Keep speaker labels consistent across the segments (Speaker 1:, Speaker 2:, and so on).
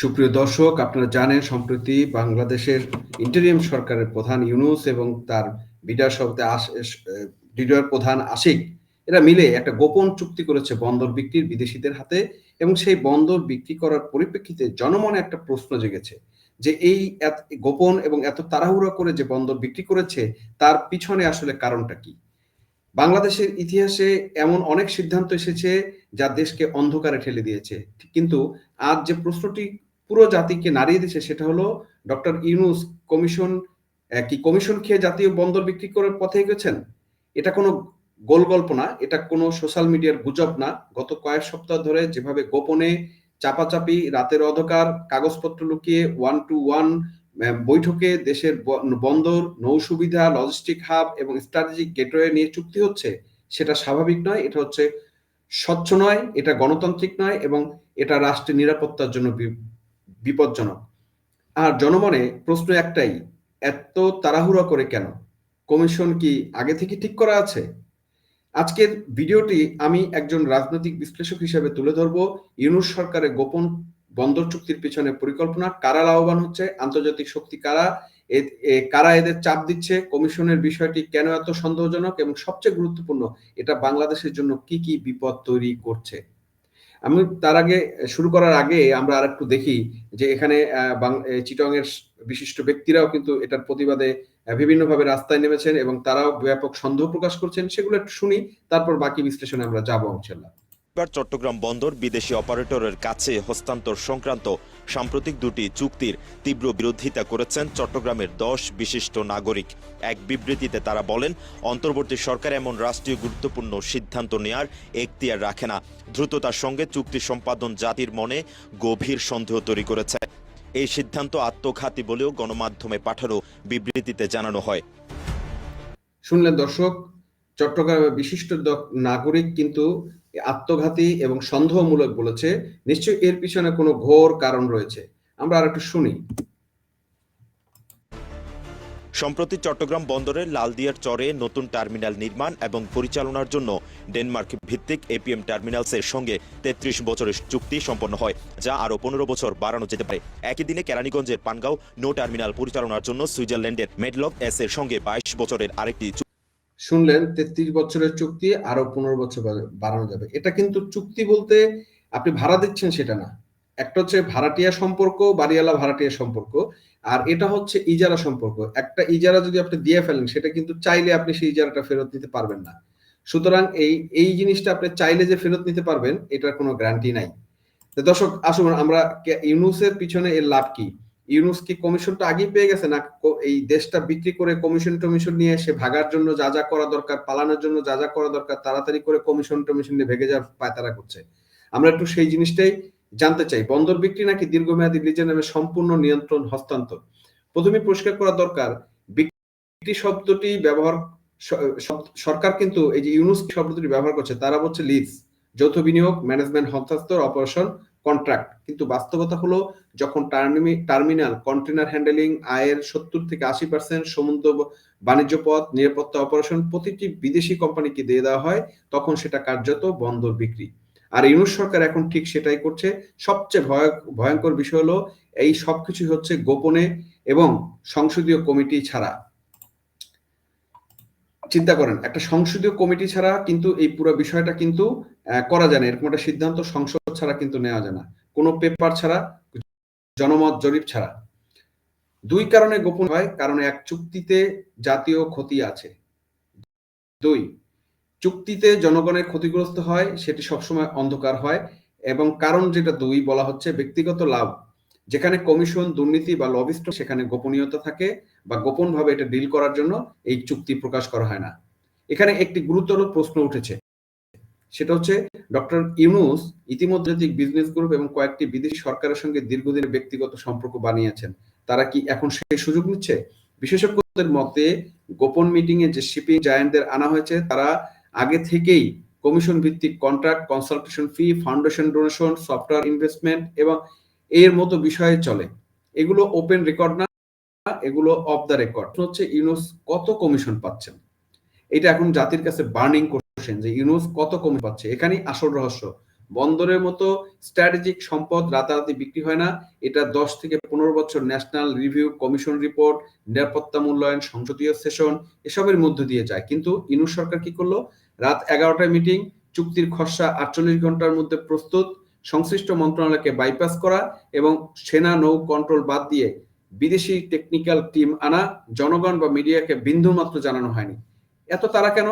Speaker 1: সুপ্রিয় দর্শক, আপনারা জানেন, সম্প্রতি বাংলাদেশের ইন্টারিয়াম সরকারের প্রধান ইউনুস এবং তার বিডার শব্দে বিডার প্রধান আশিক, এরা মিলে একটা গোপন চুক্তি করেছে বন্দর বিক্রির বিদেশিদের হাতে এবং সেই বন্দর বিক্রি করার পরিপ্রেক্ষিতে জনমনে একটা প্রশ্ন জেগেছে যে এই গোপন এবং এত তাড়াহুড়া করে যে বন্দর বিক্রি করেছে, তার পিছনে আসলে কারণটা কি? বাংলাদেশের ইতিহাসে এমন অনেক সিদ্ধান্ত এসেছে যা দেশকে অন্ধকারে ঠেলে দিয়েছে। কিন্তু আজ যে প্রশ্নটি পুরো জাতিকে নাড়িয়ে দিচ্ছে সেটা হলো ডক্টর ইউনুস কমিশন কি কমিশন খেয়ে জাতীয় বন্দর বিক্রি করার পথে গেছেন এটা কোনো গোল গল্প না, এটা কোনো সোশ্যাল মিডিয়ার গুজব না। গত কয়েক সপ্তাহ ধরে যেভাবে গোপনে চাপাচাপি, রাতের অধকার কাগজপত্র লুকিয়ে ওয়ান টু ওয়ান বৈঠকে দেশের বন্দর, নৌ সুবিধা লজিস্টিক হাব এবং স্ট্র্যাটেজিক গেটওয়ে নিয়ে চুক্তি হচ্ছে, সেটা স্বাভাবিক নয়, এটা হচ্ছে স্বচ্ছ নয়, এটা গণতান্ত্রিক নয় এবং এটা রাষ্ট্রের নিরাপত্তার জন্য বিপজ্জনক। আর জনমনে প্রশ্ন একটাই, এত তাড়াহুড়া করে কেন? কমিশন কি আগে থেকে ঠিক করা আছে? আজকের ভিডিওটি আমি একজন রাজনৈতিক বিশ্লেষক হিসেবে তুলে ধরব। ইউনুস সরকারের গোপন বন্দর চুক্তির পিছনে পরিকল্পনা কারা লাভবান হচ্ছে, আন্তর্জাতিক শক্তি কারা কারা এদের চাপ দিচ্ছে, কমিশনের বিষয়টি কেন এত সন্দেহজনক এবং সবচেয়ে গুরুত্বপূর্ণ, এটা বাংলাদেশের জন্য কি কি বিপদ তৈরি করছে? আমি তার আগে শুরু করার আগে আমরা আর একটু দেখি যে এখানে চিটং এর বিশিষ্ট ব্যক্তিরাও কিন্তু এটার প্রতিবাদে বিভিন্নভাবে রাস্তায় নেমেছেন এবং তারাও ব্যাপক সন্দেহ প্রকাশ করছেন। সেগুলো একটু শুনি, তারপর বাকি বিশ্লেষণে আমরা যাব ইনশাল্লাহ
Speaker 2: চট্টগ্রাম বন্দর বিদেশি অপারেটরের কাছে হস্তান্তর সংক্রান্ত সাম্প্রতিক দুটি চুক্তির তীব্র বিরোধিতা করেছেন চট্টগ্রামের দশ বিশিষ্ট নাগরিক। এক বিবৃতিতে তারা বলেন, অন্তর্বর্তী সরকার এমন রাষ্ট্রীয় গুরুত্বপূর্ণ সিদ্ধান্ত নেয়ার এখতিয়ার রাখে না। দ্রুততার সঙ্গে চুক্তি সম্পাদন জাতির মনে গভীর সন্দেহ তৈরি করেছে। এই সিদ্ধান্ত আত্মঘাতী বলেও গণমাধ্যমে পাঠানো বিবৃতিতে জানানো হয়।
Speaker 1: শুনলেন দর্শক, চট্টগ্রামের বিশিষ্ট নাগরিক কিন্তু আত্মঘাতী এবং সন্দেহমূলক বলেছে, নিশ্চয়ই এর পিছনে কোনো ঘোর কারণ রয়েছে। আমরা আর একটু শুনি।
Speaker 2: সম্প্রতি চট্টগ্রাম বন্দরের লালদিয়ার চরে নতুন টার্মিনাল নির্মাণ এবং পরিচালনার জন্য ডেনমার্ক ভিত্তিক এপিএম টার্মিনালসের সঙ্গে তেত্রিশ বছরের চুক্তি সম্পন্ন হয়, যা আরও পনেরো বছর বাড়ানো যেতে পারে। একই দিনে কেরানীগঞ্জের পানগাঁও নো টার্মিনাল পরিচালনার জন্য সুইজারল্যান্ডের মেডলক এস এর সঙ্গে বাইশ বছরের আরেকটি
Speaker 1: শুনলেন তেত্রিশ বছরের চুক্তি, আরও পনেরো বছর বাড়ানো যাবে। এটা কিন্তু চুক্তি বলতে আপনি ভাড়া দিচ্ছেন সেটা না। একটা হচ্ছে ভাড়াটিয়া সম্পর্ক, বাড়িওয়ালা ভাড়াটিয়া সম্পর্ক, আর এটা হচ্ছে ইজারা সম্পর্ক। একটা ইজারা যদি আপনি দিয়ে ফেলেন, সেটা কিন্তু চাইলে আপনি সেই ইজারাটা ফেরত নিতে পারবেন না। সুতরাং এই এই জিনিসটা আপনি চাইলে যে ফেরত নিতে পারবেন, এটার কোনো গ্যারান্টি নাই। দর্শক, আসুন আমরা ইউনুসের পিছনে এর লাভ কি? ইউনুস কি কমিশনটা আগেই পেয়ে গেছে না? এই দেশটা বিক্রি করে কমিশন টমিশন নিয়ে এসে ভাগার জন্য যা যা করা দরকার, পালানোর জন্য যা যা করা দরকার, তাড়াতাড়ি করে কমিশন টমিশন নিয়ে ভেগে যাওয়ার পায়তারা করছে। আমরা একটু সেই জিনিসটাই জানতে চাই। বন্দর বিক্রি নাকি দীর্ঘমেয়াদী লিজের নামে সম্পূর্ণ নিয়ন্ত্রণ, হস্তান্তর? প্রথমে পরিষ্কার করা দরকার, বিক্রি শব্দটি ব্যবহার সরকার কিন্তু এই যে ইউনুস শব্দটি ব্যবহার করছে, তারা বলছে লিজ যৌথ বিনিয়োগ ম্যানেজমেন্ট হস্তান্তর অপারেশন কন্ট্রাক্ট কিন্তু বাস্তবতা হলো, যখন টার্মিনাল কন্টেনার হ্যান্ডেলিং আয়ের সত্তর থেকে আশি পার্সেন্ট সমুদ্র বাণিজ্য পথ নিরাপত্তা অপারেশন প্রতিটি বিদেশি কোম্পানিকে দিয়ে দেওয়া হয়, তখন সেটা কার্যত বন্দর বিক্রি। আর ইউনুস সরকার এখন ঠিক সেটাই করছে। সবচেয়ে ভয়, ভয়ঙ্কর বিষয় হলো, এই সবকিছু হচ্ছে গোপনে এবং সংসদীয় কমিটি ছাড়া। চিন্তা করেন, একটা সংসদীয় কমিটি ছাড়া কিন্তু এই পুরো বিষয়টা কিন্তু করা যায় না। এরকম একটা সিদ্ধান্ত সংসদ ছাড়া কিন্তু নেওয়া যায় না। কোনো পেপার ছাড়া, জনমত, জরিপ ছাড়া। দুই কারণে গোপন হয়। কারণ এক, চুক্তিতে জাতীয় ক্ষতি আছে। দুই, চুক্তিতে জনগণের ক্ষতিগ্রস্ত হয়, সেটি সবসময় অন্ধকার হয় এবং কারণ যেটা দুই বলা হচ্ছে ব্যক্তিগত লাভ। যেখানে কমিশন, দুর্নীতি বা লবিস্ট সেখানে গোপনীয়তা থাকে বা গোপনভাবে এটা ডিল করার জন্য এই চুক্তি প্রকাশ করা হয় না। এখানে একটি গুরুতর প্রশ্ন উঠেছে। সেটা হচ্ছে ডক্টর ইউনুস ইতিমধ্যে বিজনেস গ্রুপ এবং কয়েকটি বিদেশি সরকারের সঙ্গে দীর্ঘদিনের ব্যক্তিগত সম্পর্ক বানিয়েছেন, তারা কি এখন সেই সুযোগ নিচ্ছে? বিশেষজ্ঞদের মতে, গোপন মিটিং এ যে শিপিং জায়ান্টদের আনা হয়েছে, তারা আগে থেকেই কমিশন ভিত্তিক contract consultation fee foundation donation software investment এবং এর মতো বিষয়ে চলে। এগুলো ওপেন রেকর্ড না, এগুলো অফ দ্য রেকর্ড হচ্ছে, ইউনুস কত কমিশন পাচ্ছেন? এটা এখন জাতির কাছে বার্নিং কোশ্চেন যে ইউনুস কত কমিশন পাচ্ছে? এখানেই আসল রহস্য। বন্দরের মতো স্ট্র্যাটেজিক সম্পদ রাতারাতি বিক্রি হয় না। এটা দশ থেকে পনেরো বছর ন্যাশনাল রিভিউ কমিশন রিপোর্ট নিরাপত্তা মূল্যায়ন, সংসদীয় সেশন এসবের মধ্য দিয়ে যায়। কিন্তু ইনুস সরকার কি করল? রাত এগারোটায় মিটিং চুক্তির খসড়া আটচল্লিশ ঘণ্টার মধ্যে প্রস্তুত, সংশ্লিষ্ট মন্ত্রণালয়কে বাইপাস করা এবং সেনা নৌ কন্ট্রোল বাদ দিয়ে বিদেশি টেকনিক্যাল টিম আনা, জনগণ বা মিডিয়াকে বিন্দু মাত্র জানানো হয়নি। এত তারা কেন?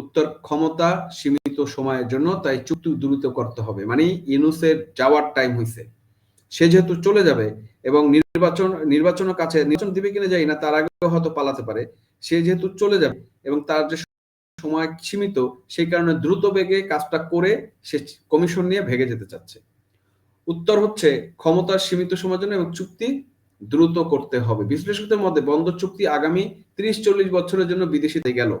Speaker 1: উত্তর ক্ষমতা সীমিত সময়ের জন্য তাই চুক্তি দ্রুত করতে হবে। মানে ইউনুসের যাওয়ার টাইম হয়েছে সে যেহেতু চলে যাবে এবং নির্বাচন, নির্বাচনের কাছে নির্বাচন দিবে কিনা যাই না, তার আগেও হয়তো পালাতে পারে। সে যেহেতু চলে যাবে এবং তার যে সময় সীমিত, সেই কারণে দ্রুত বেগে কাজটা করে সে কমিশন নিয়ে ভেগে যেতে চাচ্ছে। উত্তর হচ্ছে ক্ষমতার সীমিত সময়ের জন্য এবং চুক্তি দ্রুত করতে হবে। বিশ্লেষকদের মধ্যে বন্দর চুক্তি আগামী ত্রিশ চল্লিশ বছরের জন্য বিদেশিতে গেল।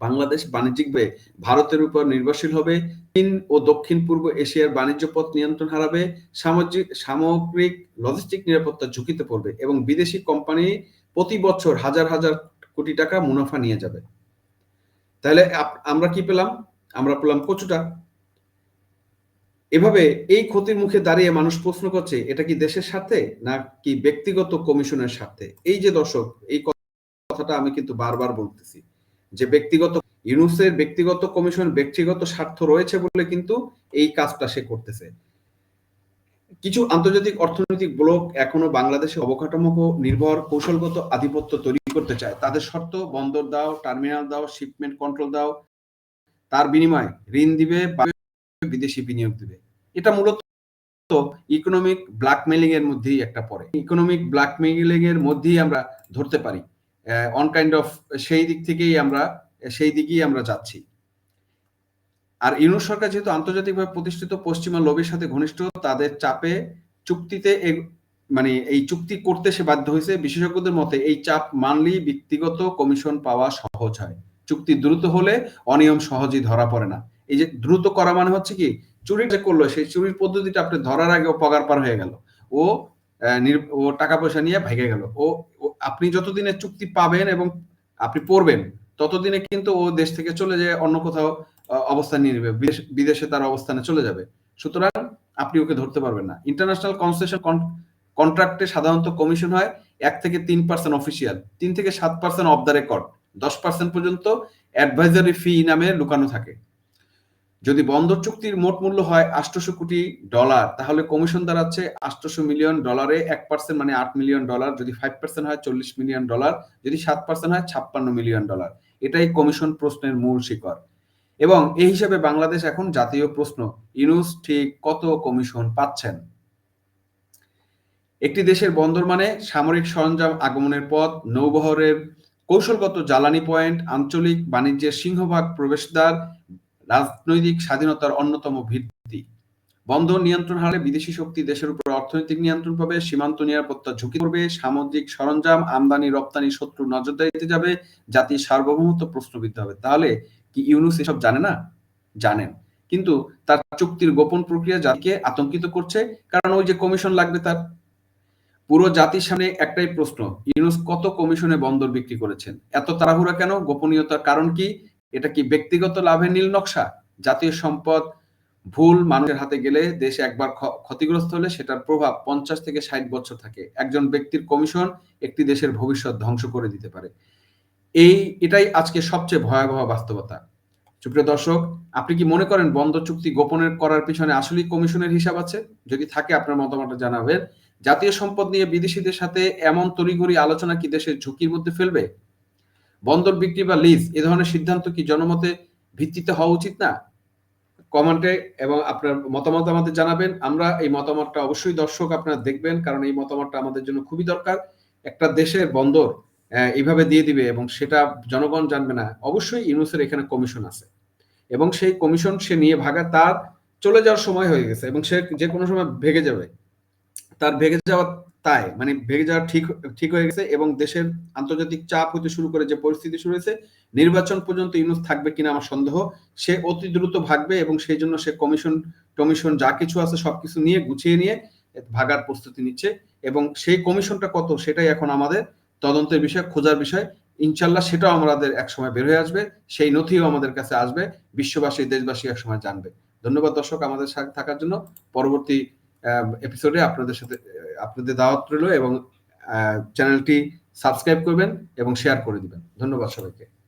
Speaker 1: বাংলাদেশ বাণিজ্যিকভাবে ভারতের উপর নির্ভরশীল হবে। চীন ও দক্ষিণ পূর্ব এশিয়ার বাণিজ্য পথ নিয়ন্ত্রণ হারাবে। সামাজিক, সামগ্রিক লজিস্টিক নিরাপত্তা ঝুঁকিতে পড়বে এবং বিদেশি কোম্পানি প্রতি বছর হাজার হাজার কোটি টাকা মুনাফা নিয়ে যাবে। তাহলে আমরা কি পেলাম? আমরা পেলাম কচুটা। এভাবে এই ক্ষতির মুখে দাঁড়িয়ে মানুষ প্রশ্ন করছে, এটা কি দেশের সাথে না কি ব্যক্তিগত কমিশনের সাথে এই যে দর্শক, এই কথাটা আমি কিন্তু বারবার বলতেছি। যে ব্যক্তিগত ইউনুসের ব্যক্তিগত কমিশন ব্যক্তিগত স্বার্থ রয়েছে বলে কিন্তু এই কাজটা সে করতেছে। কিছু আন্তর্জাতিক অর্থনৈতিক ব্লক এখনও বাংলাদেশে অবকাঠামো নির্ভর কৌশলগত আধিপত্য তৈরি করতে চায়। তাদের শর্ত, বন্দর দাও, টার্মিনাল দাও, শিপমেন্ট কন্ট্রোল দাও, তার বিনিময়ে ঋণ দিবে বিদেশি বিনিয়োগ দিবে। এটা মূলত ইকোনমিক ব্ল্যাকমেলিং এর মধ্যেই একটা পড়ে। ইকোনমিক ব্ল্যাকমেলিং এর মধ্যেই আমরা ধরতে পারি। অন কাইন্ড অফ সেই দিক থেকেই আমরা, সেই দিকেই আমরা যাচ্ছি। আর ইউনুস সরকার যেহেতু আন্তর্জাতিকভাবে প্রতিষ্ঠিত পশ্চিমা লবির সাথে ঘনিষ্ঠ, তাদের চাপে চুক্তিতে মানে এই চুক্তি করতে সে বাধ্য হয়েছে। বিশেষজ্ঞদের মতে এই চাপ মানলেই ব্যক্তিগত কমিশন পাওয়া সহজ হয়। চুক্তি দ্রুত হলে অনিয়ম সহজেই ধরা পড়ে না। এই যে দ্রুত করা মানে হচ্ছে কি, চুরি যে করল, সেই চুরির পদ্ধতিটা আপনি ধরার আগে ও পগার পার হয়ে গেল। ও ও টাকা পয়সা নিয়ে ভেগে গেল। ও- আপনি যতদিনের চুক্তি পাবেন এবং আপনি পড়বেন, ততদিনে কিন্তু ও দেশ থেকে চলে যায় অন্য কোথাও অবস্থান নিয়ে নেবে, বিদেশে তার অবস্থানে চলে যাবে। সুতরাং আপনি ওকে ধরতে পারবেন না। ইন্টারন্যাশনাল কনসেশন কন্ট্রাক্টে সাধারণত কমিশন হয় এক থেকে তিন পার্সেন্ট অফিসিয়াল তিন থেকে সাত পার্সেন্ট অফ দ্য রেকর্ড দশ পার্সেন্ট পর্যন্ত অ্যাডভাইজারি ফি নামে লুকানো থাকে। যদি বন্দর চুক্তির মোট মূল্য হয় আটশোশো কোটি ডলার, তাহলে কমিশন দাঁড়াচ্ছে আটশোশো মিলিয়ন ডলারে, এক পার্সেন্ট মানে আট মিলিয়ন ডলার। যদি ফাইভ পার্সেন্ট হয় চল্লিশ মিলিয়ন ডলার, যদি সাত পার্সেন্ট হয় ছাপ্পান্ন মিলিয়ন ডলার। এটাই কমিশন প্রশ্নের মূল শিকড়। এবং এই হিসাবে বাংলাদেশ এখন জাতীয় প্রশ্ন, ইউনুস ঠিক কত কমিশন পাচ্ছেন? একটি দেশের বন্দর মানে সামরিক সরঞ্জাম আগমনের পথ, নৌবহরের কৌশলগত জ্বালানি পয়েন্ট, আঞ্চলিক বাণিজ্যের সিংহভাগ প্রবেশদ্বার রাজনৈতিক স্বাধীনতার অন্যতম ভিত্তি। বন্দর নিয়ন্ত্রণ হারে বিদেশি শক্তি দেশের উপর অর্থনৈতিক নিয়ন্ত্রণ পাবে, সীমান্ত নিরাপত্তা ঝুঁকি পড়বে সামুদ্রিক সরঞ্জাম, আমদানি, রপ্তানি শত্রু নজরদারিতে যাবে, জাতির সার্বভৌমত্ব প্রশ্নবিদ্ধ হবে। তাহলে কি ইউনুস এসব জানে না? জানেন। কিন্তু তার চুক্তির গোপন প্রক্রিয়া জাতিকে আতঙ্কিত করছে, কারণ ওই যে কমিশন লাগবে তার। পুরো জাতির সামনে একটাই প্রশ্ন, ইউনুস কত কমিশনে বন্দর বিক্রি করেছেন? এত তাড়াহুড়া কেন? গোপনীয়তার কারণ কি? এটা কি ব্যক্তিগত লাভের নীল নকশা? জাতীয় সম্পদ, ভুল মানুষের হাতে গেলে দেশ একবার ক্ষতিগ্রস্ত হলে সেটার প্রভাব পঞ্চাশ থেকে ষাট বছর থাকে। একজন ব্যক্তির কমিশন একটি দেশের ভবিষ্যৎ ধ্বংস করে দিতে পারে। এই, এটাই আজকে সবচেয়ে ভয়াবহ বাস্তবতা। সুপ্রিয় দর্শক, আপনি কি মনে করেন বন্ধ চুক্তি গোপনের করার পিছনে আসলেই কমিশনের হিসাব আছে? যদি থাকে আপনার মতামত জানাবেন। জাতীয় সম্পদ নিয়ে বিদেশিদের সাথে এমন তড়িঘড়ি আলোচনা কি দেশের ঝুঁকির মধ্যে ফেলবে? বন্দর বিক্রি বা লিজ এ ধরনের সিদ্ধান্ত কি জনমতে ভিত্তিতে হওয়া উচিত না? কমেন্টে এবং আপনার মতামত আমাদের জানাবেন। আমরা এই মতামতটা অবশ্যই দর্শক আপনারা দেখবেন কারণ এই মতামতটা আমাদের জন্য খুবই দরকার। একটা দেশের বন্দর আহ, এইভাবে দিয়ে দিবে এবং সেটা জনগণ জানবে না। অবশ্যই ইউনুসের এখানে কমিশন আছে এবং সেই কমিশন সে নিয়ে ভাগা তার চলে যাওয়ার সময় হয়ে গেছে এবং সে যে কোনো সময় ভেগে যাবে। তার ভেগে যাওয়া তাই মানে ভেগে যাওয়া ঠিক ঠিক হয়ে গেছে এবং দেশের আন্তর্জাতিক চাপ হতে শুরু করে যে পরিস্থিতি শুরু হয়েছে, নির্বাচন পর্যন্ত ইউনুস থাকবে কিনা আমার সন্দেহ। সে অতি দ্রুত ভাগবে এবং সেই জন্য সে কমিশন, টমিশন যা কিছু আছে সবকিছু নিয়ে, গুছিয়ে নিয়ে ভাগার প্রস্তুতি নিচ্ছে এবং সেই কমিশনটা কত সেটাই এখন আমাদের তদন্তের বিষয়, খোঁজার বিষয়। ইনশাল্লাহ সেটাও আমাদের এক সময় বের হয়ে আসবে, সেই নথিও আমাদের কাছে আসবে, বিশ্ববাসী, দেশবাসী এক সময় জানবে। ধন্যবাদ দর্শক আমাদের সাথে থাকার জন্য। পরবর্তী এপিসোডে আপনাদের সাথে আপনাদের দাওয়াত রইল এবং চ্যানেলটি সাবস্ক্রাইব করবেন এবং শেয়ার করে দিবেন। ধন্যবাদ সবাইকে।